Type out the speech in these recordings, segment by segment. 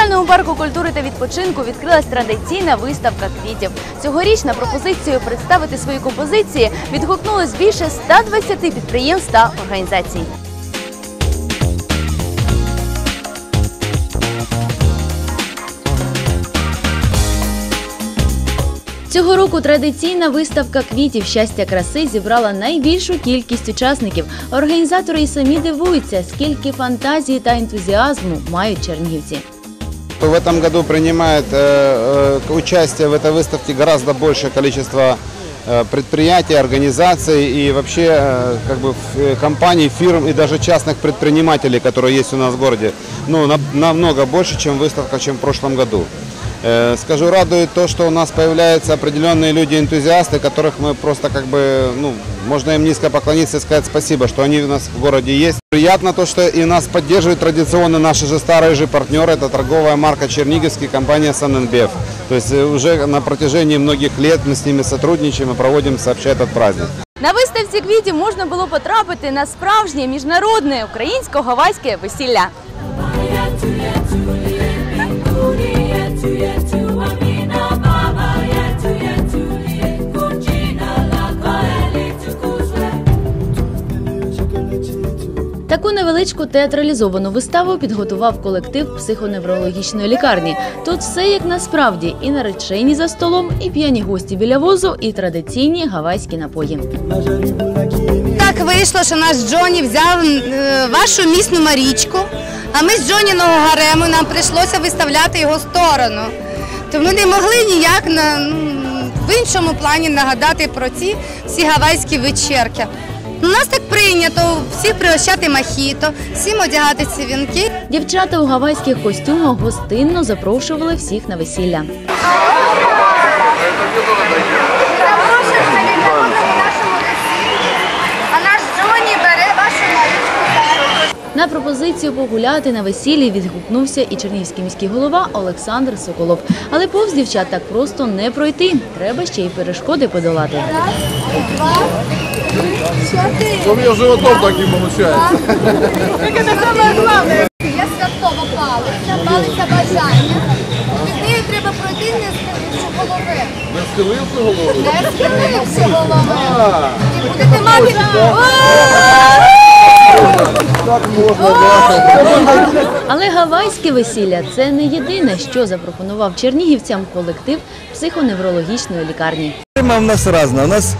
центральному парку культури та відпочинку відкрилась традиційна виставка квітів. Цьогоріч на пропозицію представити свої композиції відгукнулось більше 120 підприємств та організацій. Цього року традиційна виставка квітів щастя краси зібрала найбільшу кількість учасників. Організатори і самі дивуються, скільки фантазії та ентузіазму мають чернігівці. В этом году принимает э, э, участие в этой выставке гораздо большее количество э, предприятий, организаций и вообще как бы компаний, фирм и даже частных предпринимателей, которые есть у нас в городе. Ну, на- намного больше, чем выставка, чем в прошлом году. Э, Скажу, радует то, что у нас появляются определенные люди-энтузиасты, которых мы просто как бы, ну, можно им низко поклониться и сказать спасибо, что они у нас в городе есть. Приятно то, что и нас поддерживают традиционно наши же старые же партнеры, это торговая марка Черниговский, компания Санэнбев. То есть э, уже на протяжении многих лет мы с ними сотрудничаем и проводим сообща этот праздник. На виставці квітів можна було потрапити на справжнє міжнародне українсько-гавайське весілля. Таку невеличку театралізовану виставу підготував колектив психоневрологічної лікарні. Тут все як насправді і наречені за столом, і п'яні гості біля возу, і традиційні гавайські напої. Так вийшло, що наш Джоні взяв е, вашу місну Марічку, а ми з Джоніного гарему нам прийшлося виставляти його сторону. То ми не могли ніяк ну, в іншому плані нагадати про ці всі гавайські вечірки. У нас так прийнято всіх пригощати махіто, всім одягати ці вінки. Дівчата у гавайських костюмах гостинно запрошували всіх на весілля. А наш Джоні бере вашу Марічку. На пропозицію погуляти на весіллі відгукнувся і чернігівський міський голова Олександр Соколов. Але повз дівчат так просто не пройти. Треба ще й перешкоди подолати. У меня животом таким получается. Я святого палиця, палиця бажання. Від неї треба пройти не схиливши голови. Не схилився голову? Не схиливши голови. І будете мати... Але гавайське весілля це не єдине, що запропонував чернігівцям колектив психоневрологічної лікарні. Тема в нас різна. У нас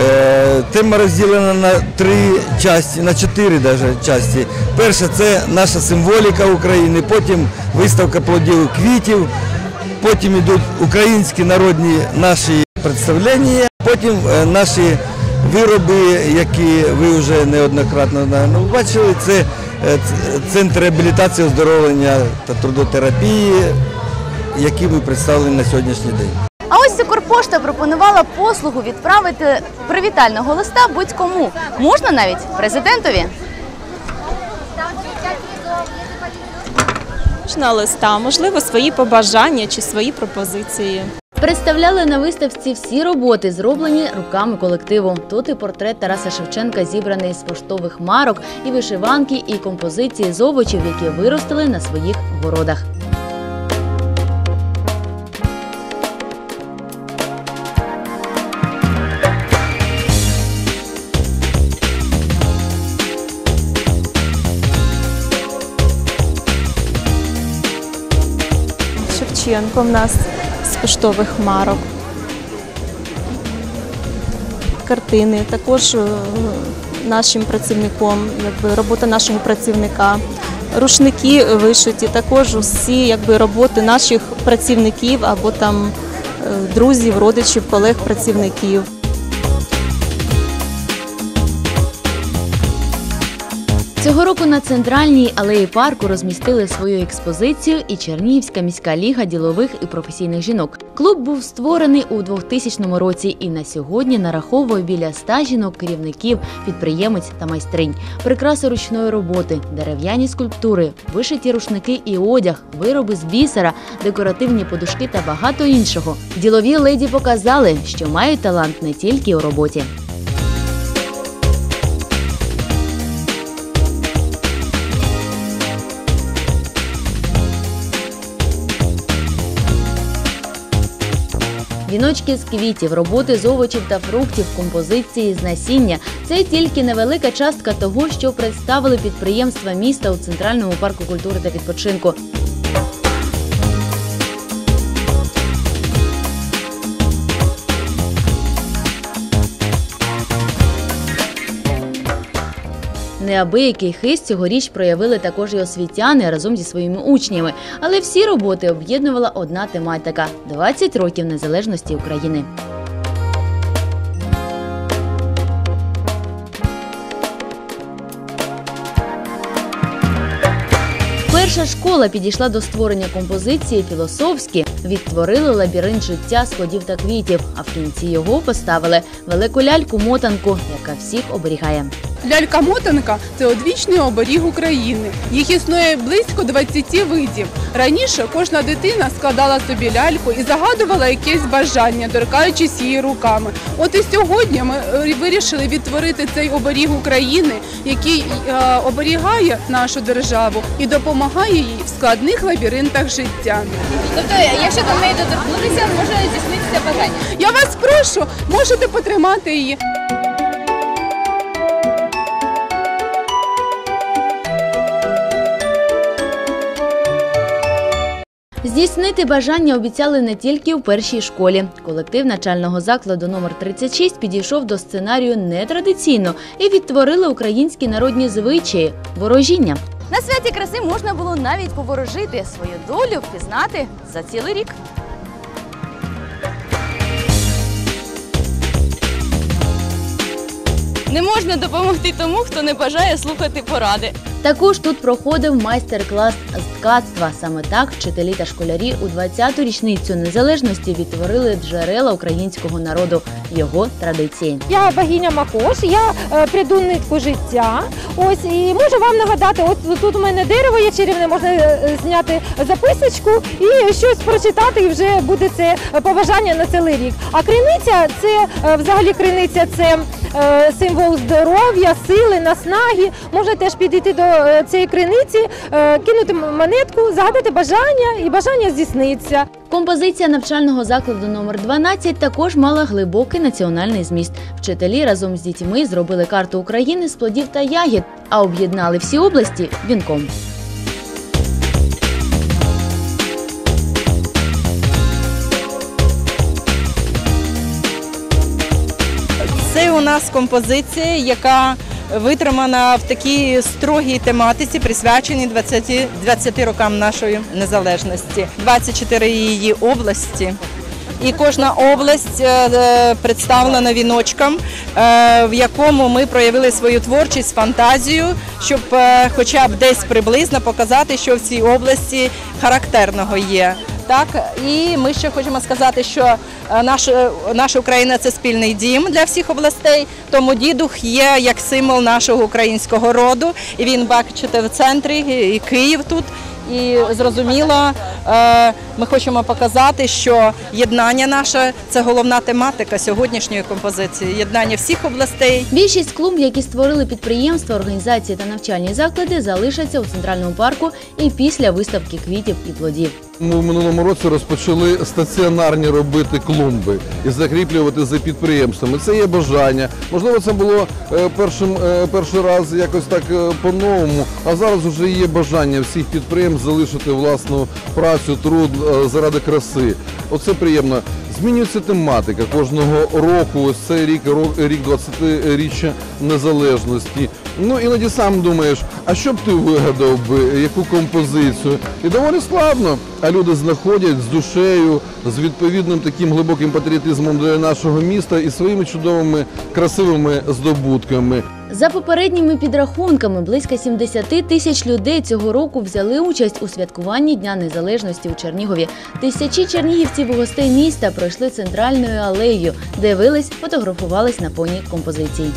е, тема розділена на три частини, на чотири даже частини. Перша це наша символіка України, потім виставка плодів квітів, потім йдуть українські народні наші представлення, потім е, наші вироби, які ви вже неоднократно наверно, бачили, це е, центр реабілітації, оздоровлення та трудотерапії, які ми представлені на сьогоднішній день. А ось Укрпошта пропонувала послугу відправити привітального листа будь-кому. Можна навіть президентові. на листа, можливо, свої побажання чи свої пропозиції. Представляли на виставці всі роботи, зроблені руками колективу. Тут і портрет Тараса Шевченка зібраний з поштових марок, і вишиванки, і композиції з овочів, які виростили на своїх городах. Шевченко в нас з поштових марок. Картини також е, нашим працівником, якби робота нашого працівника. Рушники вишиті, також усі якби, роботи наших працівників або там е, друзів, родичів, колег, працівників. Цього року на центральній алеї парку розмістили свою експозицію і Чернігівська міська ліга ділових і професійних жінок. Клуб був створений у 2000 році і на сьогодні нараховує біля ста жінок керівників, підприємець та майстринь, прикраси ручної роботи, дерев'яні скульптури, вишиті рушники і одяг, вироби з бісера, декоративні подушки та багато іншого. Ділові леді показали, що мають талант не тільки у роботі. Віночки з квітів, роботи з овочів та фруктів, композиції з насіння це тільки невелика частка того, що представили підприємства міста у центральному парку культури та відпочинку. Неабиякий хист цьогоріч проявили також і освітяни разом зі своїми учнями. Але всі роботи об'єднувала одна тематика 20 років незалежності України. Перша школа підійшла до створення композиції філософські, відтворили лабіринт життя складів та квітів. А в кінці його поставили велику ляльку-мотанку, яка всіх оберігає. Лялька-мотанка це одвічний оберіг України. Їх існує близько 20 видів. Раніше кожна дитина складала собі ляльку і загадувала якесь бажання, торкаючись її руками. От і сьогодні ми е, вирішили відтворити цей оберіг України, який е, оберігає нашу державу і допомагає їй в складних лабіринтах життя. Тобто, якщо до неї доторкнутися, може здійснитися бажання. Я вас прошу, можете потримати її. Здійснити бажання обіцяли не тільки в першій школі. Колектив начального закладу номер 36 підійшов до сценарію нетрадиційно і відтворили українські народні звичаї ворожіння. На святі краси можна було навіть поворожити свою долю, впізнати за цілий рік. Не можна допомогти тому, хто не бажає слухати поради. Також тут проходив майстер-клас з ткацтва. Саме так вчителі та школярі у 20-ту річницю незалежності відтворили джерела українського народу, його традиції. Я богиня Макош, я е, пряду нитку життя. Ось і можу вам нагадати, от тут у мене дерево є чарівне, можна е, зняти записочку і щось прочитати, і вже буде це побажання на цілий рік. А криниця це е, взагалі криниця це символ здоров'я, сили, наснаги. Можна теж підійти до е, цієї криниці, е, кинути монетку, загадати бажання, і бажання здійсниться. Композиція навчального закладу номер 12 також мала глибокий національний зміст. Вчителі разом з дітьми зробили карту України з плодів та ягід, а об'єднали всі області вінком. Нас композиція, яка витримана в такій строгій тематиці, присвяченій 20, 20 рокам нашої незалежності. 24 її області. І кожна область е, е, представлена віночком, е, в якому ми проявили свою творчість, фантазію, щоб хоча б десь приблизно показати, що в цій області характерного є. Так, і ми ще хочемо сказати, що наш наша, наша Україна це спільний дім для всіх областей. Тому дідух є як символ нашого українського роду. І він бачите в центрі, і Київ тут. І зрозуміло, е, ми хочемо показати, що єднання наше це головна тематика сьогоднішньої композиції. Єднання всіх областей. Більшість клумб, які створили підприємства, організації та навчальні заклади, залишаться у центральному парку і після виставки квітів і плодів. Ми в минулому році розпочали стаціонарні робити клумби і закріплювати за підприємствами. Це є бажання. Можливо, це було е, першим е, перший раз якось так е, по-новому. А зараз вже є бажання всіх підприємств залишити власну працю, труд заради краси. Оце приємно. Змінюється тематика кожного року. Ось цей рік рік 20-річчя незалежності. Ну іноді сам думаєш, а що б ти вигадав би, яку композицію? І доволі складно. А люди знаходять з душею, з відповідним таким глибоким патріотизмом для нашого міста і своїми чудовими красивими здобутками. За попередніми підрахунками, близько 70 тисяч людей цього року взяли участь у святкуванні Дня Незалежності у Чернігові. Тисячі чернігівців і гостей міста пройшли центральною алеєю, дивились, фотографувались на фоні композицій.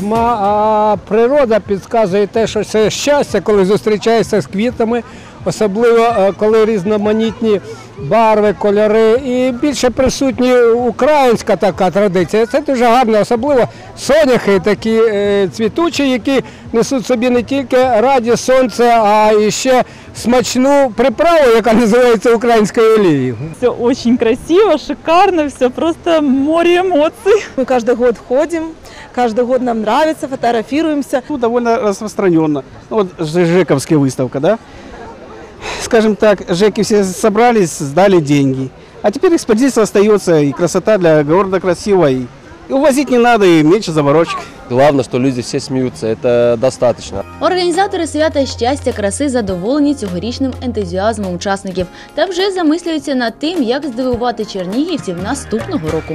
Сама, природа підказує те, що це щастя, коли зустрічаєшся з квітами, особливо е, коли різноманітні барви, кольори і більше присутні українська така традиція. Це дуже гарно, особливо соняхи такі е, цвітучі, які несуть собі не тільки радість сонця, а і ще смачну приправу, яка називається українською олією. Все очень красиво, шикарно, все просто море эмоций. Мы каждый год ходим, каждый год нам нравится, фотографируемся. Ну, довольно распространенно. Ну, вот Ж- Жековская выставка, да? Скажем так, Жеки все собрались, сдали деньги. А теперь экспозиция остается, и красота для города красивая. И увозить не надо, и меньше заморочек. Главное, что люди все смеются, это достаточно. Організатори свята щастя краси задоволені цьогорічним ентузіазмом учасників та вже замислюються над тим, як здивувати чернігівців наступного року.